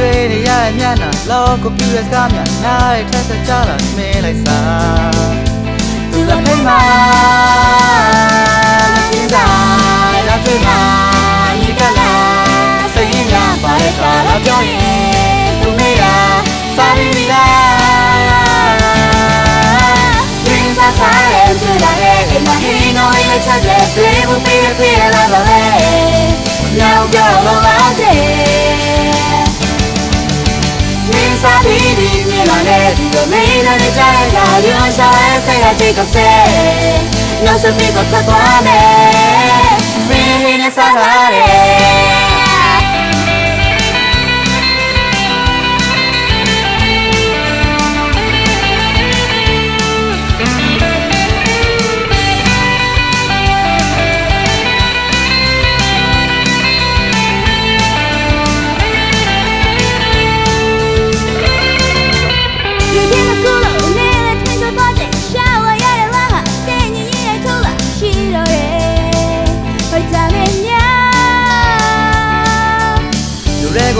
ရဲ့မျက်နှာလောကိုပြူရဲ့စကားများနားရဲ့ထက်ထက်ကြလာမင်းလိုက်စားသူလည်းဖိမမစင်းစားရပြမညီကလာစိတ်ရင်းများပါရဲ့ကားလာပြောရင်သူမေးရစားပြီးပြီလား Dreams are fire to the head In my hand, no in the touch Let's play with me and feel like a way giant You are shy and say I take a say No some people talk about me Feeling inside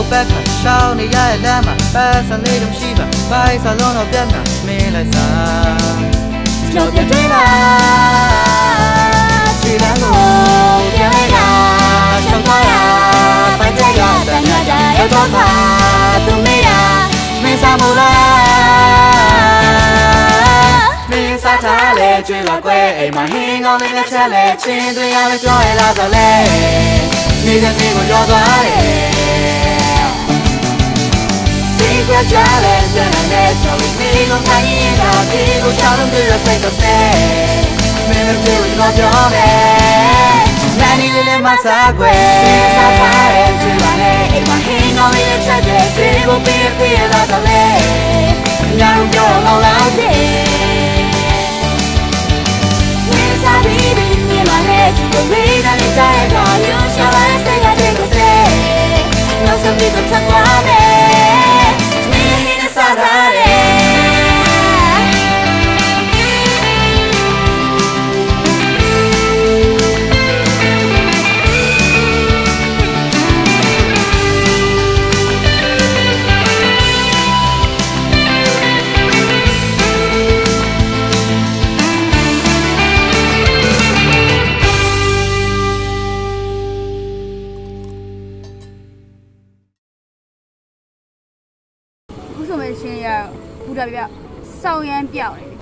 လူတွေကိုပတ်ခါရှောင်းနေရတဲ့လမ်းမှာပတ်စံလေးတော့ရှိပါပိုက်စာလုံးတော့ပြတ်နာမင်းလိုက်စားကျော်ပြတွေးလာခြေလမ်းကိုပြန်လိုက်တာရှောင်းသွားတာပတ်ကြရတန်ရကြရတော့ခါသူမေးတာမင်းစားမို့လားမင်းစားထားလဲကြွေးပါကွယ်အိမ်မှာဟင်းကောင်းလေးတစ်ချက်လဲချင်းတွေရလဲကြောရလာတော့လဲနေတဲ့နေ့ကိုကြောသွားတယ် Secret challenge နဲ့တော့မင်းကိုခိုင်းရတာဒီကိုချောင်းလို့ပြရစိတ်တော့ဆဲမင်းတို့ပြောပြောမယ်နာနီလေးလေးမစားကွယ်စားထားတဲ့ကြွေးပါလေအိမ်မှာဟင်းကောင်းလေးတစ်ချက်တည်းစေဖို့ပြပြလာ အခုဆိုမဲ့ရှင်ရဘူတာပြစောင်းရမ်းပြောက်တယ်